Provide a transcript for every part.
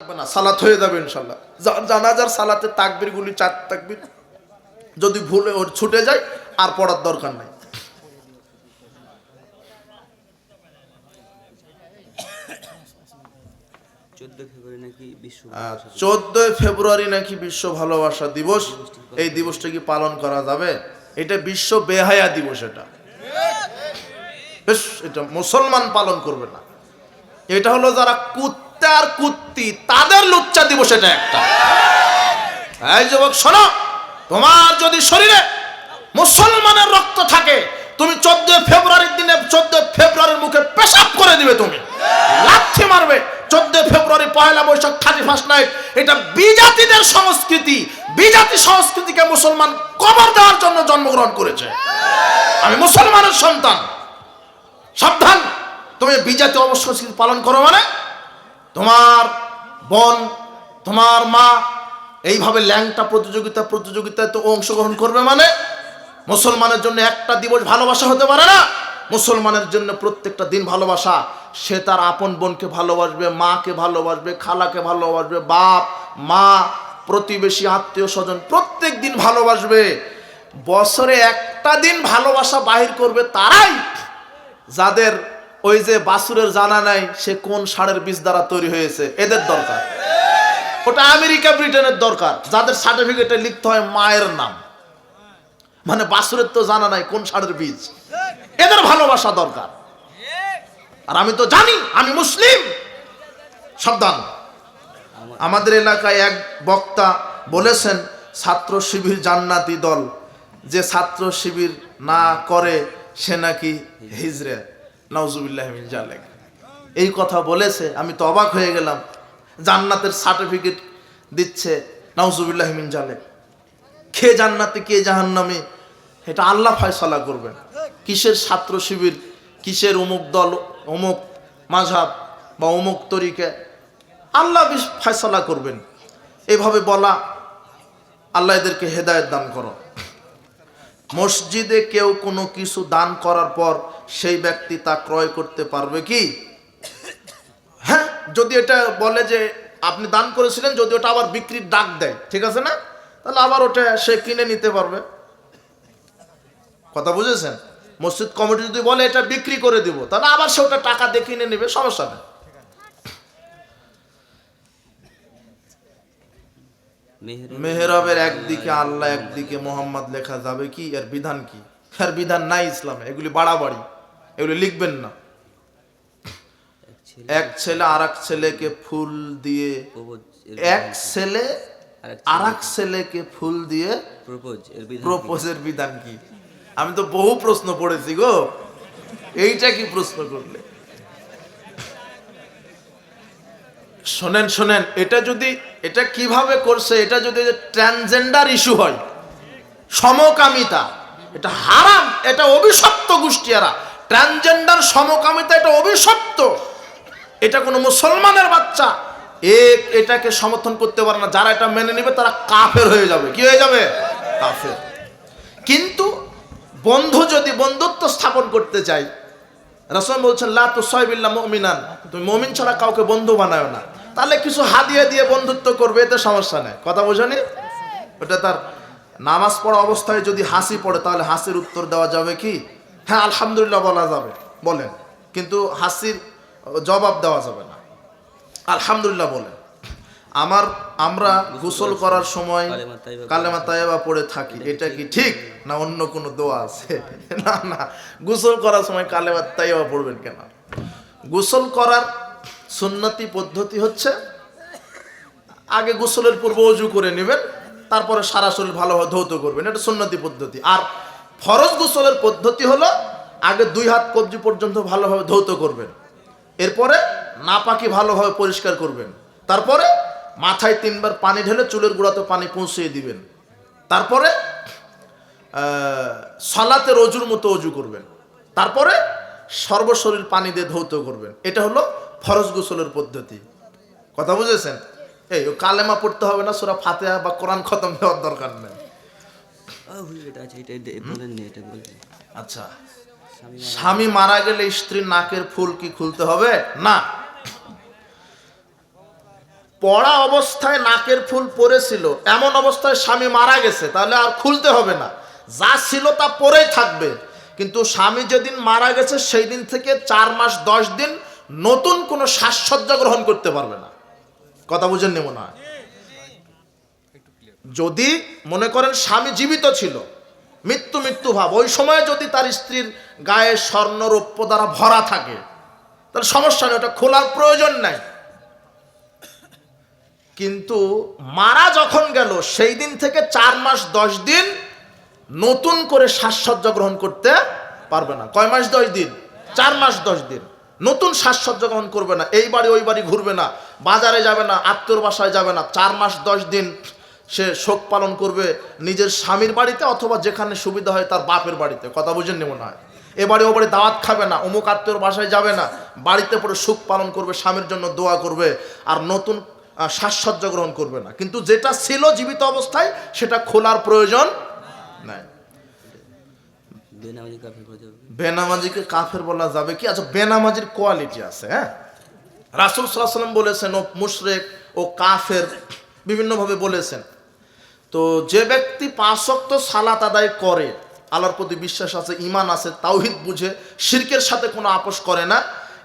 না সালাত হয়ে যাবে ইনশাল্লাহ। জানাজার সালাতে চার তাকবির যদি ভুলে ওর ছুটে যায় আর পড়ার দরকার নাই। চোদ্দ ফেব্রুয়ারি নাকি বিশ্ব চোদ্দই ফেব্রুয়ারি নাকি বিশ্ব ভালোবাসা দিবস। এই দিবসটা কি পালন করা যাবে? এটা বিশ্ব বেহায়া দিবস এটা। বেশ এটা মুসলমান পালন করবে না। এটা হলো যারা কুত্তে আর কুত্তি, তাদের লুচ্চা দিবস এটা একটা। এই যুবক, শোনো, তোমার যদি শরীরে মুসলমানের রক্ত থাকে, তুমি চোদ্দ ফেব্রুয়ারির দিনে চোদ্দ ফেব্রুয়ারির মুখে পেশাব করে দিবে তুমি। লাথি মারবে চোদ্দ ফেব্রুয়ারি Poila Baishakh thirty first night এটা বিজাতিদের সংস্কৃতি। বিজাতি সংস্কৃতিকে মুসলমান কবর দেওয়ার জন্য জন্মগ্রহণ করেছে। আমি মুসলমানের সন্তান। সাবধান। তুমি বিজাতি অবসংস্কৃতি পালন করো মানে? তোমার বোন, তোমার মা, এইভাবে ল্যাংটা প্রতিযোগিতা, প্রতিযোগিতায় তো অংশগ্রহণ করবে মানে? মুসলমানের জন্য একটা দিবস ভালোবাসা হতে পারে না? মুসলমানের জন্য প্রত্যেকটা দিন ভালোবাসা। সে তার আপন বোনকে ভালোবাসবে, মাকে ভালোবাসবে, খালাকে ভালোবাসবে, বাপ, মা, প্রতিবেশী, আত্মীয় স্বজন প্রত্যেক দিন ভালোবাসবে। বছরে একটা দিন ভালোবাসা বাহির করবে তারাই। যাদের ওই যে বাসুরের জানা নাই, সে কোন সারের বীজ দ্বারা তৈরি হয়েছে? এদের দরকার। ওটা আমেরিকা, ব্রিটেনের দরকার, যাদের সার্টিফিকেটে লিখতে হয় মায়ের নাম। মানে বাসুরের তো জানা নাই কোন ষাঁড়ের বীজ। এদের ভালোবাসা দরকার। আর আমি তো জানি, আমি মুসলিম। সাবধান। আমাদের এলাকায় এক বক্তা বলেছেন, ছাত্র শিবির জান্নাতি দল, যে ছাত্র শিবির না করে সে নাকি হিজরে নওজুবিল্লাহ জালেক। এই কথা বলেছে, আমি তো অবাক হয়ে গেলাম। জান্নাতের সার্টিফিকেট দিচ্ছে নওজুবিল্লাহ জালেক। কে জান্নাতে, কে জাহান্নামে, এটা আল্লাহ ফয়সালা করবেন। কিসের ছাত্র শিবির, কিসের অমুক দল, অমুক মাঝাব বা অমুক তরিকে, আল্লাহ ফয়সালা করবেন। এভাবে বলা, আল্লাহ এদেরকে হেদায়ত দান করো। মসজিদে কেউ কোনো কিছু দান করার পর সেই ব্যক্তি তা ক্রয় করতে পারবে কি? হ্যাঁ যদি এটা বলে যে আপনি দান করেছিলেন যদি ওটা আবার বিক্রির ডাক দেয় ঠিক আছে না? তাহলে আবার ওটা সে কিনে নিতে পারবে। কথা বুঝেছেন? মসজিদ কমিটি যদি বলে এটা বিক্রি করে দিব তাহলে আবার সে ওটা টাকা দিয়ে কিনে নেবে সমস্যা নেই। মেহের মেহরাবের একদিকে আল্লাহ একদিকে মোহাম্মদ লেখা যাবে কি? এর বিধান কি? এর বিধান নাই ইসলামে এগুলি বাড়াবাড়ি। এগুলি লিখবেন না। এক ছেলে আর এক ছেলেকে ফুল দিয়ে এক ছেলে আর এক ছেলেকে ফুল দিয়ে প্রপোজ এর প্রপোজের বিধান কি? আমি তো বহু প্রশ্ন পড়েছি গো। এইটা কি প্রশ্ন করলে? শোনেন শোনেন এটা যদি এটা কীভাবে করছে? এটা যদি ট্রান্সজেন্ডার ইস্যু হয় সমকামিতা এটা হারাম এটা অভিশপ্ত গোষ্ঠী গোষ্ঠীরা ট্রান্সজেন্ডার সমকামিতা এটা অভিশপ্ত। এটা কোনো মুসলমানের বাচ্চা। এ এটাকে সমর্থন করতে পারে না। যারা এটা মেনে নেবে, তারা কাফের হয়ে যাবে। কি হয়ে যাবে? কাফের। কিন্তু বন্ধু যদি বন্ধুত্ব স্থাপন করতে চাই রসম বলছেন, লা তো সয়বিল্লা মমিনান। তুমি মমিন ছাড়া কাউকে বন্ধু বানায় না। তাহলে কিছু হাদিয়া দিয়ে বন্ধুত্ব করবে, এতে সমস্যা নেই। কথা বোঝনি? ওটা তার নামাজ পড়া অবস্থায় যদি হাসি পড়ে, তাহলে হাসির উত্তর দেওয়া যাবে কি? হ্যাঁ আলহামদুলিল্লাহ বলা যাবে। বলেন। কিন্তু হাসির জবাব দেওয়া যাবে না। আলহামদুলিল্লাহ বলেন। আমার, আমরা গোসল করার সময় কালেমা তাইবা পড়ে থাকি। এটা কি ঠিক না অন্য কোনো দোয়া আছে? না না। গোসল করার সময় কালেমা তাইবা পড়বেন কেন? গোসল করার সুন্নতি পদ্ধতি হচ্ছে, আগে গোসলের পূর্ব অজু করে নেবেন, তারপরে সারা শরীর ভালোভাবে ধৌত করবেন। এটা সুন্নতি পদ্ধতি। আর ফরজ গোসলের পদ্ধতি হলো আগে দুই হাত কবজি পর্যন্ত ভালোভাবে ধৌত করবেন। এরপরে না নাপাকি ভালোভাবে পরিষ্কার করবেন। তারপরে মাথায় তিনবার পানি ঢেলে চুলের গোড়াতে পানি পৌঁছিয়ে দিবেন। তারপরে সালাতে রজুর মতো অজু করবেন। তারপরে সর্বশরীর পানি দিয়ে ধৌত করবেন। এটা হলো ফরজ গোসলের পদ্ধতি। কথা বুঝেছেন? এই কালেমা পড়তে হবে না, সুরা ফাতেহা বা কোরআন খতম দেওয়ার দরকার নেই। আচ্ছা স্বামী স্বামী মারা গেলে স্ত্রীর নাকের ফুল কি খুলতে হবে? না। পড়া অবস্থায় নাকের ফুল পড়েছিল এমন অবস্থায় স্বামী মারা গেছে তাহলে আর খুলতে হবে না। যা ছিল তা পরেই থাকবে। কিন্তু স্বামী যেদিন মারা গেছে সেই দিন থেকে চার মাস দশ দিন নতুন কোনো সাজসজ্জা গ্রহণ করতে পারবে না। কথা বুঝেননি মনে হয়? যদি মনে করেন স্বামী জীবিত ছিল, মৃত্যু মৃত্যু ভাব, ওই সময় যদি তার স্ত্রীর গায়ে স্বর্ণ রৌপ্য দ্বারা ভরা থাকে তাহলে সমস্যা নেই, ওটা খোলার প্রয়োজন নাই। কিন্তু মারা যখন গেল, সেই দিন থেকে চার মাস দশ দিন নতুন করে সাজসজ্জা গ্রহণ করতে পারবে না। কয় মাস দশ দিন? চার মাস দশ দিন। নতুন সাজসজ্জা গ্রহণ করবে না। এই বাড়ি ওই বাড়ি ঘুরবে না। বাজারে যাবে না আত্মীয় বাসায় যাবে না। চার মাস দশ দিন সে শোক পালন করবে নিজের স্বামীর বাড়িতে অথবা যেখানে সুবিধা হয় তার বাপের বাড়িতে। কথা বুঝেন মনে হয়? এ বাড়ি ও বাড়ি দাওয়াত খাবে না অমুক আত্মীয়র বাসায় যাবে না বাড়িতে পড়ে সুখ পালন করবে স্বামীর জন্য দোয়া করবে আর নতুন সাজসজ্জা গ্রহণ করবে না। কিন্তু যেটা ছিল জীবিত অবস্থায় সেটা খোলার প্রয়োজন নাই। বেনামাজিকে কাফের বলা যাবে কি? আচ্ছা বেনামাজির কোয়ালিটি আছে হ্যাঁ? রাসুল সাল্লাম বলেছেন ও মুশরেক ও কাফের বিভিন্নভাবে বলেছেন। তো যে ব্যক্তি পাঁচক্ত সালাত আদায় করে আল্লাহর প্রতি বিশ্বাস আছে ইমান আছে তাওহিদ বুঝে শিরকের সাথে কোনো আপোষ করে না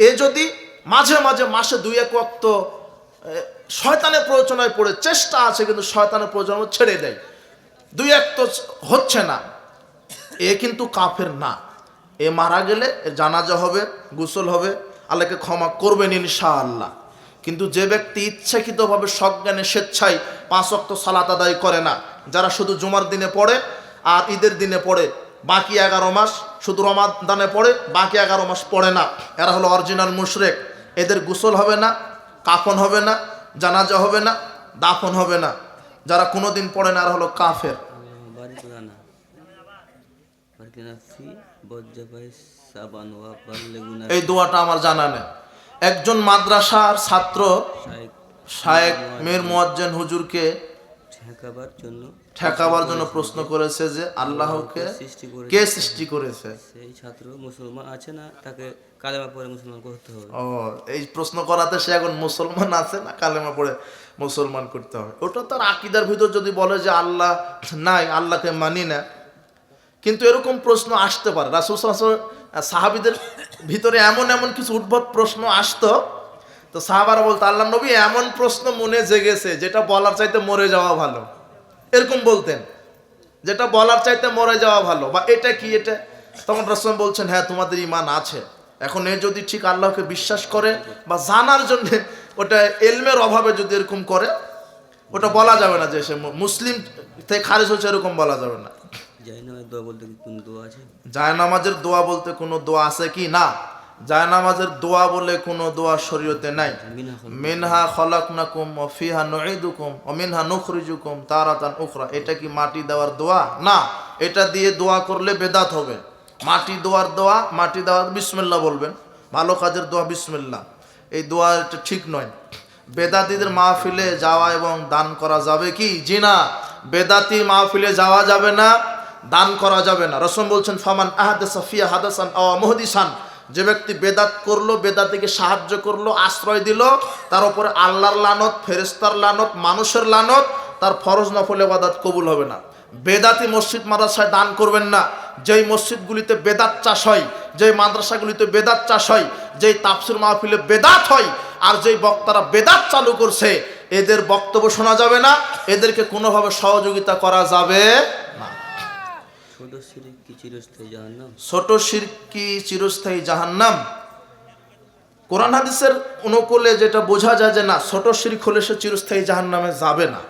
এ যদি মাঝে মাঝে মাসে দুই এক এ, শয়তানের প্ররোচনায় পড়ে চেষ্টা আছে কিন্তু শয়তানের প্ররোচনা ছেড়ে দেয় দুই এক তো হচ্ছে না এ কিন্তু কাফের না এ মারা গেলে এর জানাজা হবে গোসল হবে আল্লাহকে ক্ষমা করবেন ইনশাআল্লাহ কিন্তু যে ব্যক্তি ইচ্ছাকৃতভাবে সজ্ঞানে স্বেচ্ছায় পাঁচ অক্ত সালাত আদায় করে না। যারা শুধু জুমার দিনে পড়ে আর ঈদের দিনে পড়ে, বাকি এগারো মাস শুধু রমাদানে পড়ে, বাকি এগারো মাস পড়ে না। এরা হলো অরিজিনাল মুশরেক। এদের গোসল হবে না, কাফন হবে না, জানাজা হবে না, দাফন হবে না। যারা কোনোদিন পড়ে না, এরা হলো কাফের। এই দোয়াটা আমার জানা নেই। একজন মাদ্রাসার ছাত্র শায়েক মীর মুয়াজ্জেন হুজুরকে ঠেকাবার জন্য ঠেকাবার জন্য প্রশ্ন করেছে। যে আল্লাহকে কে সৃষ্টি করেছে? সেই ছাত্র মুসলমান আছে না? তাকে কালেমা পরে মুসলমান করতে হবে। ও এই প্রশ্ন করাতে সে এখন মুসলমান আছে না? কালেমা পড়ে মুসলমান করতে হবে। ওটা তার আকিদার ভিতর যদি বলে যে আল্লাহ নাই আল্লাহকে মানি না কিন্তু এরকম প্রশ্ন আসতে পারে। রাসুল সাহাবিদের ভিতরে এমন এমন কিছু উদ্ভট প্রশ্ন আসতো তো সাহাবারা বলতো আল্লাহ নবী এমন প্রশ্ন মনে জেগেছে যেটা বলার চাইতে মরে যাওয়া ভালো। এরকম বলতেন যেটা বলার চাইতে মরে যাওয়া ভালো। বা এটা কি এটা? তখন রসম বলছেন হ্যাঁ তোমাদের ইমান আছে। এখন এ যদি ঠিক আল্লাহকে বিশ্বাস করে বা জানার জন্য ওটা এলমের অভাবে যদি এরকম করে ওটা বলা যাবে না যে সে মুসলিম থেকে খারিজ হচ্ছে এরকম বলা যাবে না। না দোয়া বলতে কি দোয়া আছে? জায়নামাজের দোয়া বলতে কোনো দোয়া আছে কি? না। জায়নামাজের দোয়া বলে কোনো দোয়া শরীয়তে নাই। মিনা মিনহা খলাকনাকুম ও ফিহা নুঈদুকুম ও মিনহা নুখরিজুকুম তারাতান উখরা। এটা কি মাটি দেওয়ার দোয়া? না এটা দিয়ে দোয়া করলে বেদাত হবে। মাটি দোয়ার দোয়া মাটি দেওয়ার বিসমিল্লাহ বলবেন। ভালো কাজের দোয়া বিসমিল্লাহ। এই দোয়া এটা ঠিক নয়। বেদাতিদের মাহফিলে যাওয়া এবং দান করা যাবে কি? জি না। বেদাতি মাহফিলে যাওয়া যাবে না দান করা যাবে না। রসম বলছেন ফামান আহাদে সাফিয়া হাদাসান আওয়া মুহদিসান। যে ব্যক্তি বেদাত করল, বেদাতিকে সাহায্য করল, আশ্রয় দিল, তার উপরে আল্লাহর লানত ফেরেস্তার লানত, মানুষের লানত, তার ফরজ নফল বাদাত কবুল হবে না। বেদাতি মসজিদ মাদ্রাসায় দান করবেন না। যেই মসজিদগুলিতে বেদাত চাষ হয়, যেই মাদ্রাসাগুলিতে বেদাত চাষ হয়, যেই তাফসির মাহফিলে বেদাত হয়, আর যেই বক্তারা বেদাত চালু করছে, এদের বক্তব্য শোনা যাবে না, এদেরকে কোনোভাবে সহযোগিতা করা যাবে না। ছোট সিরিক কি চিরস্থায়ী জাহান্নাম? ছোট শিরকি চিরস্থায়ী জাহান্নাম? কোরআন হাদিসের অনুকূলে যেটা বোঝা যায় যে না ছোট শিরক হলে সে চিরস্থায়ী জাহান্নামে যাবে না।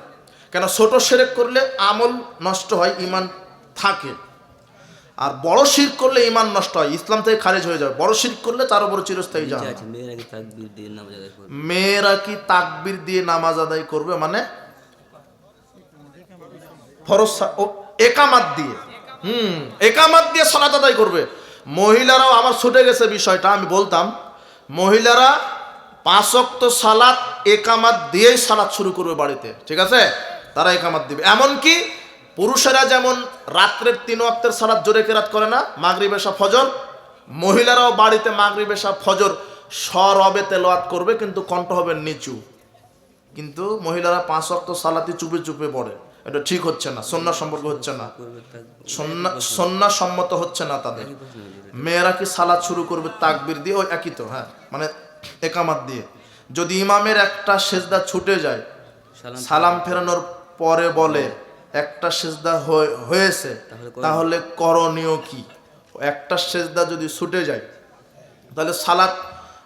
কেন ছোট শিরক করলে আমল নষ্ট হয় ইমান থাকে। আর বড় শির করলে ইমান নষ্ট হয় ইসলাম থেকে খারিজ হয়ে যাবে। বড় শির করলে তার উপর চিরস্থায়ী জাহান্নাম। মেয়েরা কি তাকবীর দিয়ে নামাজ আদায় করবে? মেয়েরা কি তাকবির দিয়ে নামাজ আদায় করবে? মানে ফরজ একামাত দিয়ে। হুম, একামাত দিয়ে সালাত আদায় করবে। মহিলারাও আমার ছুটে গেছে বিষয়টা, আমি বলতাম, মহিলারা পাঁচক্ত সালাত, একামাত দিয়েই সালাত শুরু করবে বাড়িতে, ঠিক আছে? তারা একামাত দিবে। এমনকি পুরুষেরা যেমন রাত্রের তিন ওয়াক্তের সালাত জোরে কেরাত করে না, মাগরিব এসা ফজর, মহিলারাও বাড়িতে মাগরিব এসা ফজর স্বরবে তেলোয়াত করবে, কিন্তু কণ্ঠ হবে নিচু। কিন্তু মহিলারা পাঁচ অক্ত সালাতি চুপে চুপে পড়ে। এটা ঠিক হচ্ছে না সন্না সম্পর্ক হচ্ছে না। সন্না সম্মত হচ্ছে না তাদের। মেয়েরা কি সালাদ শুরু করবে তাকবির দিয়ে ওই একই তো হ্যাঁ মানে একামাত দিয়ে। যদি ইমামের একটা সেজদা ছুটে যায় সালাম ফেরানোর পরে বলে একটা সেজদা হয়ে- হয়েছে তাহলে করণীয়? কি? একটা সেজদা যদি ছুটে যায় তাহলে সালাত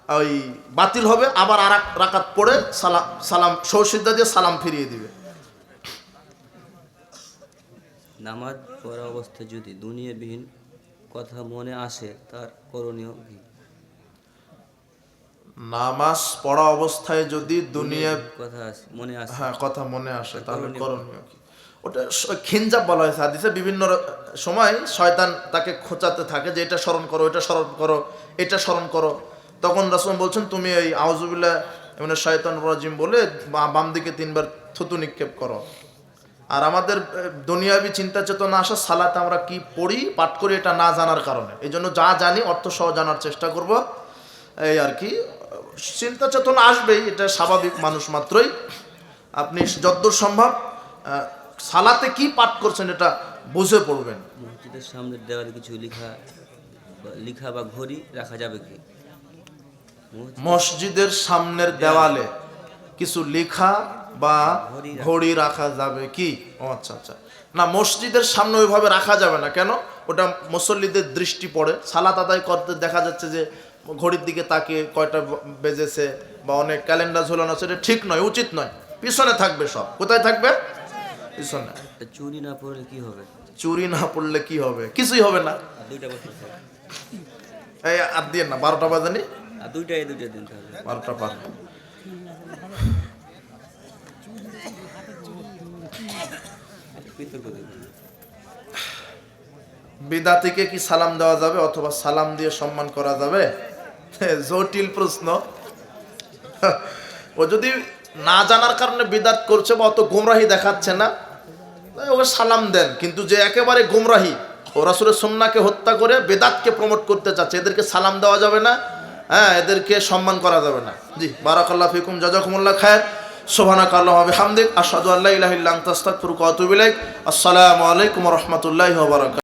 ওই বাতিল হবে আবার আর রাকাত পড়ে সালাম সালাম সৌসিদ্ধা দিয়ে সালাম ফিরিয়ে দিবে। নামাজ পড়া অবস্থায় যদি দুনিয়াবিহীন কথা মনে আসে তার করণীয় কি? নামাজ পড়া অবস্থায় যদি দুনিয়া কথা আসে মনে আসে। হ্যাঁ কথা মনে আসে তাহলে করণীয় কি? ওটা খিনজাব বলা হয়েছে হাদিসে বিভিন্ন সময় শয়তান তাকে খোঁচাতে থাকে যে এটা স্মরণ করো এটা স্মরণ করো এটা স্মরণ করো। তখন রাসুল বলছেন তুমি এই আউজুবিল্লাহ মানে শয়তান রাজিম বলে বাম দিকে তিনবার থুতু নিক্ষেপ করো। আর আমাদের দুনিয়াবি চিন্তা চেতনা আসা সালাতে আমরা কি পড়ি পাঠ করি এটা না জানার কারণে। এই জন্য যা জানি অর্থ সহ জানার চেষ্টা করব। এই আর কি চিন্তা চেতনা আসবেই এটা স্বাভাবিক মানুষ মাত্রই। আপনি যতদূর সম্ভব সালাতে কি পাঠ করছেন এটা বুঝে পড়বেন। মসজিদের সামনের দেওয়ালে কিছু লেখা বা- লেখা বা ঘড়ি রাখা যাবে কি? মসজিদের সামনের দেওয়ালে কিছু লেখা বা ঘড়ি রাখা- যাবে কি? ও আচ্ছা আচ্ছা। না মসজিদের সামনে ওইভাবে রাখা যাবে না। কেন? ওটা মুসল্লিদের দৃষ্টি পড়ে। সালাত আদায় করতে দেখা যাচ্ছে যে ঘড়ির দিকে তাকিয়ে কয়টা বেজেছে বা অনেক ক্যালেন্ডার ঝোলানো আছে এটা ঠিক নয় উচিত নয়। পিছনে থাকবে সব। কোথায় থাকবে? পিছনে। চুরি না পড়লে কি হবে? চুরি না পড়লে কি হবে? কিছুই হবে না। দুইটা বছর এই আর দিয়ে না বারোটা বাজানি? আর দুইটা দিন বারোটা পার বিদাতিকে কি সালাম দেওয়া যাবে অথবা সালাম দিয়ে সম্মান করা যাবে? জটিল প্রশ্ন। ও যদি না জানার কারণে বিদাত করছে বা অত গুমরাহি দেখাচ্ছে না ওকে সালাম দেন। কিন্তু যে একেবারে গুমরাহি, ও রাসুলের সন্নাকে হত্যা করে বেদাতকে প্রমোট করতে চাচ্ছে, এদেরকে সালাম দেওয়া যাবে না হ্যাঁ এদেরকে সম্মান করা যাবে না। জি, বারাকাল্লাহ ফিকুম, জাজাকুমুল্লাহ খায়ের। সোহানাক আল্লাহ হামদিক আসাদু আল্লাহ ইলাহিল্লাহ আতুবু ইলাইক। আসসালামু আলাইকুম রাহমাতুল্লাহি ওয়া বারাকাতুহু।